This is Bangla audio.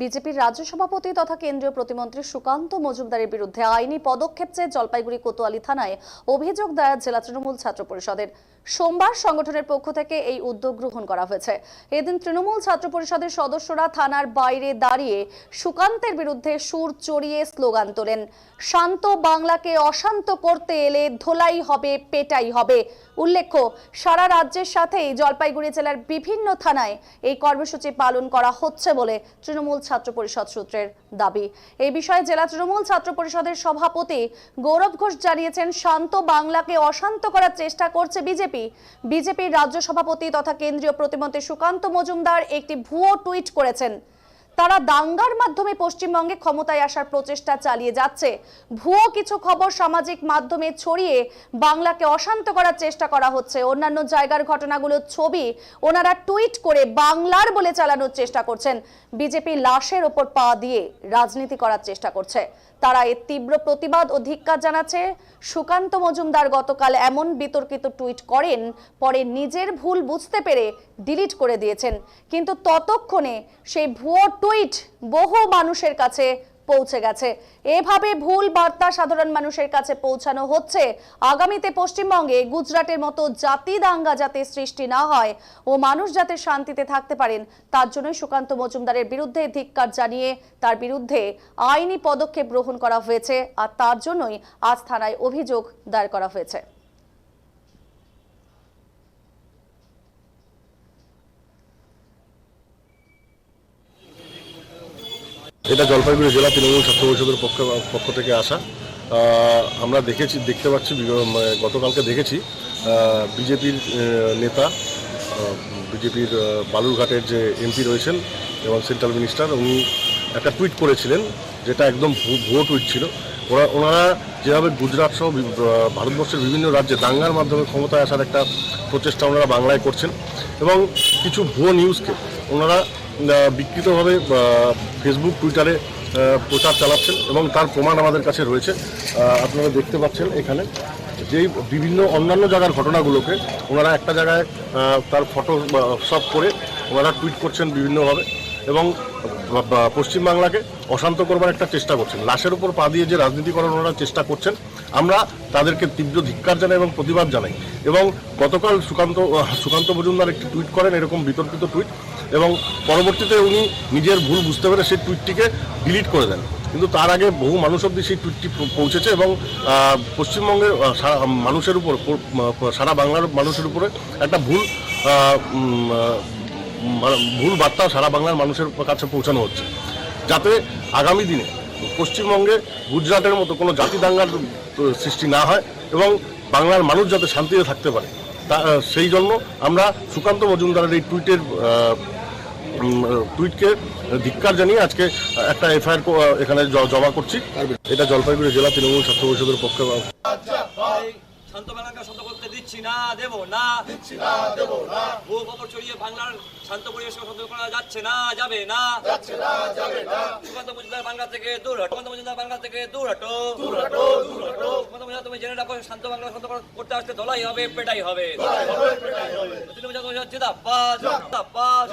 বিজেপির রাজ্য সভাপতি তথা কেন্দ্রীয় প্রতিমন্ত্রী সুকান্ত মজুমদারের বিরুদ্ধে আইনি পদক্ষেপ চেয়ে জলপাইগুড়ি কোতোয়ালি থানায় অভিযোগ দায়ের জেলা তৃণমূল ছাত্র পরিষদের। সোমবার সংগঠনের পক্ষ থেকে এই উদ্যোগ গ্রহণ করা হয়েছে। এদিন তৃণমূল ছাত্র পরিষদের সদস্যরা থানার বাইরে দাঁড়িয়ে সুকান্তের বিরুদ্ধে সুর চড়িয়ে স্লোগান তোলেন। শান্ত বাংলাকে অশান্ত করতে এলে ধোলাই হবে, পেটাই হবে। উল্লেখ্য, সারা রাজ্যের সাথেই জলপাইগুড়ি জেলার বিভিন্ন থানায় এই কর্মসূচি পালন করা হচ্ছে বলে তৃণমূল ছাত্র পরিষদ সূত্রের দাবি। এই বিষয়ে জেলা তৃণমূল ছাত্র পরিষদের সভাপতি গৌরব ঘোষ জানিয়েছেন, শান্ত বাংলাকে অশান্ত করার চেষ্টা করছে বিজেপি। বিজেপির রাজ্য সভাপতি তথা কেন্দ্রীয় প্রতিমন্ত্রী সুকান্ত মজুমদার একটি ভুয়ো টুইট করেছেন। তারা দাঙ্গার মাধ্যমে পশ্চিমবঙ্গে ক্ষমতায় আসার প্রচেষ্টা চালিয়ে যাচ্ছে। ভুয়ো কিছু খবর সামাজিক মাধ্যমে ছড়িয়ে বাংলাকে অশান্ত করার চেষ্টা করা হচ্ছে। অন্যান্য জায়গার ঘটনাগুলোর ছবি ওনারা টুইট করে বাংলার বলে চালানোর চেষ্টা করছেন। বিজেপি লাশের ওপর পা দিয়ে রাজনীতি করার চেষ্টা করছে। তারা এর তীব্র প্রতিবাদ ও ধিক্কার জানাচ্ছে। সুকান্ত মজুমদার গতকাল এমন বিতর্কিত টুইট করেন, পরে নিজের ভুল বুঝতে পেরে ডিলিট করে দিয়েছেন। কিন্তু ততক্ষণে সেই ভুয়ো টুইট বহু মানুষের কাছে পৌঁছে গেছে। এভাবে ভুল বার্তা সাধারণ মানুষের কাছে পৌঁছানো হচ্ছে। আগামীতে পশ্চিমবঙ্গে গুজরাটের মতো জাতি দাঙ্গা যাতে সৃষ্টি না হয় ও মানুষ যাতে শান্তিতে থাকতে পারেন, তার জন্যই সুকান্ত মজুমদারের বিরুদ্ধে ধিক্কার জানিয়ে তার বিরুদ্ধে আইনি পদক্ষেপ গ্রহণ করা হয়েছে আর তার জন্যই আজ থানায় অভিযোগ দায়ের করা হয়েছে। এটা জলপাইগুড়ি জেলা তৃণমূল ছাত্র পরিষদের পক্ষ পক্ষ থেকে আসা। আমরা দেখেছি, দেখতে পাচ্ছি গতকালকে দেখেছি বিজেপির নেতা বিজেপির বালুরঘাটের যে এমপি রয়েছেন এবং সেন্ট্রাল মিনিস্টার, উনি একটা টুইট করেছিলেন, যেটা একদম ভুয়ো টুইট ছিল। ওরা, ওনারা যেভাবে গুজরাট সহ ভারতবর্ষের বিভিন্ন রাজ্যে দাঙ্গার মাধ্যমে ক্ষমতায় আসার একটা প্রচেষ্টা ওনারা বাংলায় করছেন এবং কিছু ভুয়ো নিউজকে ওনারা বিকৃতভাবে ফেসবুক টুইটারে প্রচার চালাচ্ছেন এবং তার প্রমাণ আমাদের কাছে রয়েছে। আপনারা দেখতে পাচ্ছেন এখানে যেই বিভিন্ন অন্যান্য জায়গার ঘটনাগুলোকে ওনারা একটা জায়গায় তার ফটো সব করে ওনারা টুইট করছেন বিভিন্নভাবে এবং পশ্চিমবাংলাকে অশান্ত করবার একটা চেষ্টা করছেন। লাশের উপর পা দিয়ে যে রাজনীতি করার ওনারা চেষ্টা করছেন, আমরা তাদেরকে তীব্র ধিক্কার জানাই এবং প্রতিবাদ জানাই। এবং গতকাল সুকান্ত সুকান্ত মজুমদার একটি টুইট করেন, এরকম বিতর্কিত টুইট। এবং পরবর্তীতে উনি নিজের ভুল বুঝতে পেরে সেই টুইটটিকে ডিলিট করে দেন। কিন্তু তার আগে বহু মানুষ অব্দি সেই টুইটটি পৌঁছেছে এবং পশ্চিমবঙ্গের মানুষের উপর সারা বাংলার মানুষের উপরে একটা ভুল মানে ভুল বার্তা সারা বাংলার মানুষের কাছে পৌঁছানো হচ্ছে। যাতে আগামী দিনে পশ্চিমবঙ্গে গুজরাটের মতো কোনো জাতি দাঙ্গার সৃষ্টি না হয় এবং বাংলার মানুষ যাতে শান্তিতে থাকতে পারে। তা সেই জন্য আমরা সুকান্ত মজুমদারের এই টুইটের টুইটকে ধিক্কার জানিয়ে আজকে একটা এফআইআর এখানে জমা করছি। এটা জলপাইগুড়ি জেলা তৃণমূল ছাত্র পরিষদের পক্ষে ভাই শান্ত বাংলাকে করতে দিচ্ছি না দেব না। দিচ্ছি না দেব না। ভুয়ো খবর ছড়িয়ে বাংলার শান্ত পরিবেশকে করা যাচ্ছে না যাবে না। যাচ্ছে না যাবে না। সুকান্ত মজুমদার বাংলা থেকে দূর হটো। সুকান্ত মজুমদার বাংলা থেকে দূর হটো। দূর হটো দূর হটো। সুকান্ত মজুমদার তুমি জেনে রাখো শান্ত বাংলা করতে আসতে ধলাই হবে পেটাই হবে। ধলাই হবে পেটাই হবে। জিন্দাবাদ জিন্দাবাদ